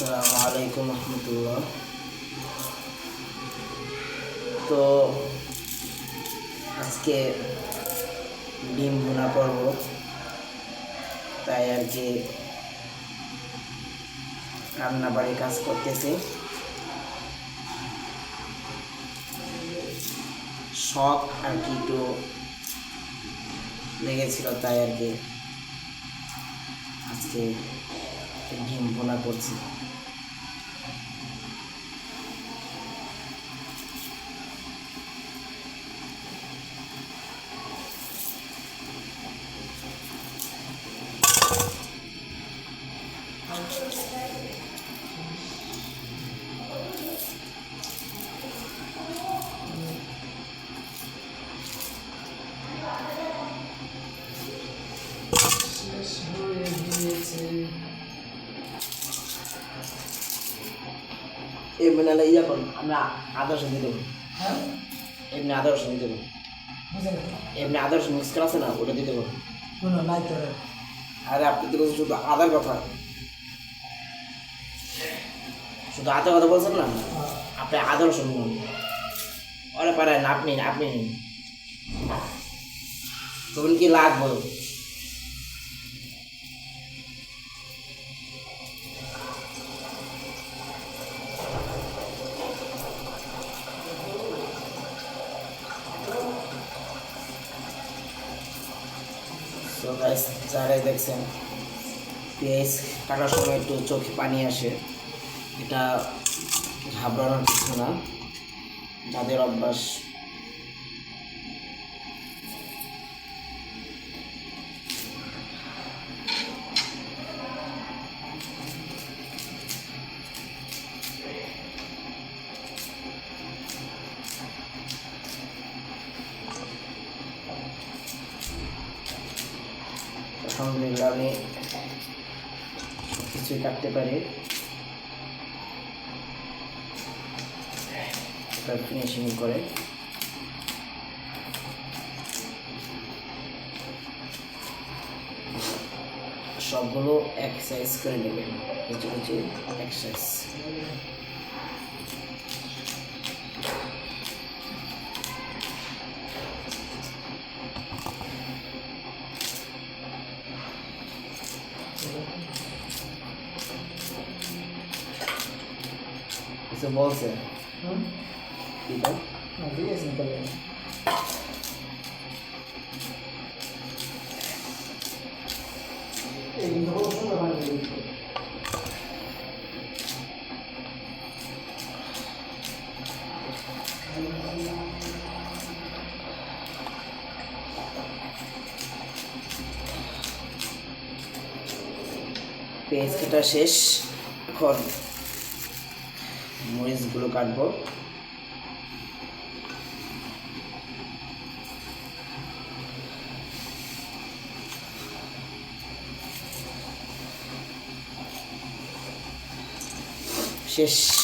আসসালামু আলাইকুম রহমতুল্লাহ। তো আজকে ডিম ভুনা করব তাই আর কি রান্না বাড়ি কাজ করতেছি। শখ আর কি একটু লেগেছিল, তাই আর কি আজকে ডিম ভুনা করছি। এমনি নাহলে ইয়া করুন আমরা আদর্শ দিয়ে দেবো। এমনি আদর্শ দিয়ে দেবো। এমনি আদর্শ মিক্স করা আছে না ওটা দিয়ে দেবো। নাই আরে আপনি তো বলছেন শুধু আদার কথা। শুধু আদার কথা বলছেন না? আপনি আদর্শ নিন। ওরা পারেন আপনি আপনি। নিন তখন কি লাগবে? সো গাইস যারাই দেখছেন পেঁয়াজ কাটার সময় একটু চোখে পানি আসে। এটা ঘাবড়ানোর কিছু না। যাদের অভ্যাস আলহামদুলিল্লাহ আমি কিছুই কাটতে পারি। ফিনিশিং করে। সবগুলো এক্সারসাইজ করে নেবেন। কিছু কিছু এক্সারসাইজ কিছু বলছে কি তো দিয়েছি তবে এই ধরো শুনে মানে পেঁয়াজ কাটা শেষ এখন মরিচগুলো কাটবো। শেষ।